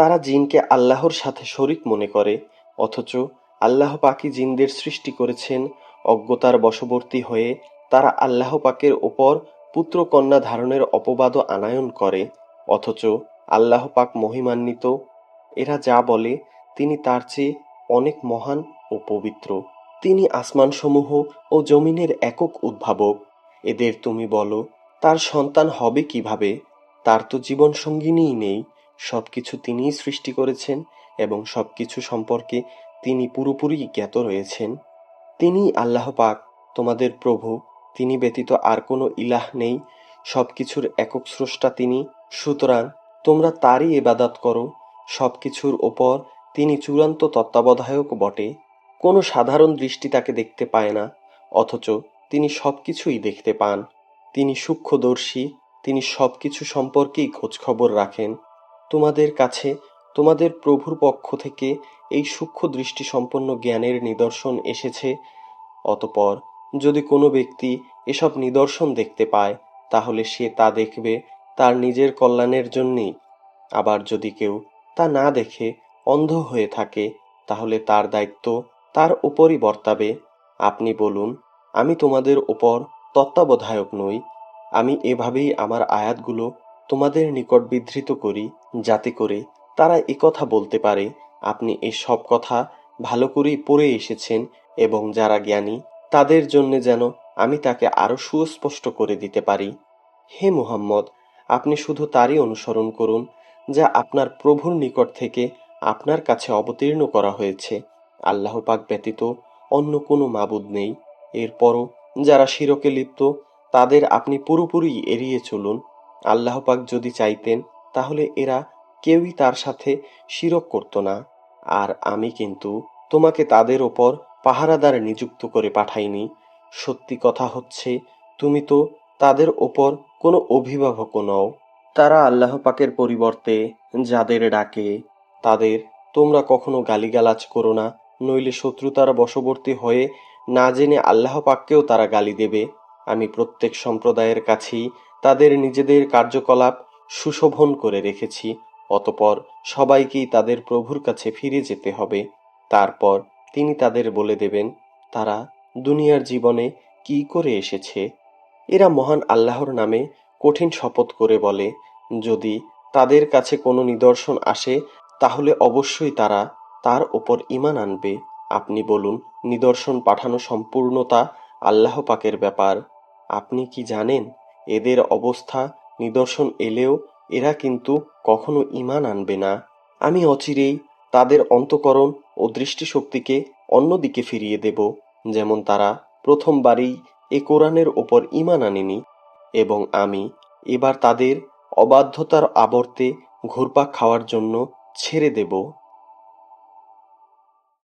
তারা জিনকে আল্লাহর সাথে শরিক মনে করে, অথচ আল্লাহ পাকই জিনদের সৃষ্টি করেছেন, অজ্ঞতার বশবর্তী হয়ে তারা আল্লাহ পাকের ওপর পুত্র কন্যা ধারণের অপবাদ আনায়ন করে, অথচ আল্লাহ পাক মহিমান্বিত। এরা যা বলে, তিনি তার চেয়ে অনেক মহান ও পবিত্র। তিনি আসমানসমূহ ও জমিনের একক উদ্ভাবক। এদের তুমি বলো, তার সন্তান হবে কীভাবে? তার তো জীবন সঙ্গিনীই নেই। সবকিছু তিনিই সৃষ্টি করেছেন এবং সবকিছু সম্পর্কে তিনি পুরোপুরি জ্ঞাত রয়েছেন। তিনি আল্লাহ পাক, তোমাদের প্রভু। তিনি ব্যতীত আর কোনো ইলাহ নেই। সব কিছুর একক স্রষ্টা তিনি। সুতরাং তোমরা তারই ইবাদত করো। সব কিছুর ওপর তিনি চূড়ান্ত তত্ত্বাবধায়ক বটে। কোনো সাধারণ দৃষ্টি তাকে দেখতে পায় না, অথচ তিনি সব কিছুই দেখতে পান। তিনি সূক্ষ্মদর্শী। তিনি সবকিছু সম্পর্কেই খোঁজখবর রাখেন। তোমাদের কাছে, তোমাদের প্রভুর পক্ষ থেকে এই সূক্ষ্ম দৃষ্টি সম্পন্ন জ্ঞানের নিদর্শন এসেছে। অতপর যদি কোনো ব্যক্তি এসব নিদর্শন দেখতে পায়, তাহলে সে তা দেখবে তার নিজের কল্যাণের জন্যেই। আবার যদি কেউ তা না দেখে, অন্ধ হয়ে থাকে, তাহলে তার দায়িত্ব তার উপরই বর্তাবে। আপনি বলুন, আমি তোমাদের ওপর তত্ত্বাবধায়ক নই। আমি এভাবেই আমার আয়াতগুলো তোমাদের নিকট বিধৃত করি। যাতে করে তারা একথা বলতে পারে, আপনি এই সব কথা ভালো করেই পড়ে এসেছেন এবং যারা জ্ঞানী, তাদের জন্য যেন আমি তাকে আরও সুস্পষ্ট করে দিতে পারি। হে মুহাম্মদ, আপনি শুধু তারই অনুসরণ করুন, যা আপনার প্রভুর নিকট থেকে আপনার কাছে অবতীর্ণ করা হয়েছে। আল্লাহ পাক ব্যতীত অন্য কোনো মাবুদ নেই। এরপরও যারা শিরকে লিপ্ত, তাদের আপনি পুরোপুরি এড়িয়ে চলুন। আল্লাহ পাক যদি চাইতেন তাহলে এরা কেউই তার সাথে শিরক করত না। আর আমি কিন্তু তোমাকে তাদের ওপর পাহারাদার নিযুক্ত করে পাঠাইনি। সত্যি কথা হচ্ছে, তুমি তো তাদের ওপর কোনো অভিভাবকও নও। তারা আল্লাহ পাকের পরিবর্তে যাদের ডাকে, তাদের তোমরা কখনো গালিগালাজ করো না, নইলে শত্রুতার বশবর্তী হয়ে না জেনে আল্লাহ পাককেও তারা গালি দেবে। আমি প্রত্যেক সম্প্রদায়ের কাছেই তাদের নিজেদের কার্যকলাপ সুশোভন করে রেখেছি, অতপর সবাইকেই তাদের প্রভুর কাছে ফিরে যেতে হবে। তারপর তিনি তাদের বলে দেবেন, তারা দুনিয়ার জীবনে কি করে এসেছে? এরা মহান আল্লাহর নামে কঠিন শপথ করে বলে, যদি তাদের কাছে কোনো নিদর্শন আসে, তাহলে অবশ্যই তারা তার ওপর ঈমান আনবে। আপনি বলুন, নিদর্শন পাঠানো সম্পূর্ণতা আল্লাহ পাকের ব্যাপার। আপনি কি জানেন, এদের অবস্থা নিদর্শন এলেও এরা কিন্তু কখনো ঈমান আনবে না। আমি অচিরেই তাদের অন্তকরণ ও দৃষ্টিশক্তিকে অন্যদিকে ফিরিয়ে দেব, যেমন তারা প্রথমবারেই এ কোরআনের ওপর ঈমান আনেনি, এবং আমি এবার তাদের অবাধ্যতার আবর্তে ঘুরপাক খাওয়ার জন্য ছেড়ে দেব।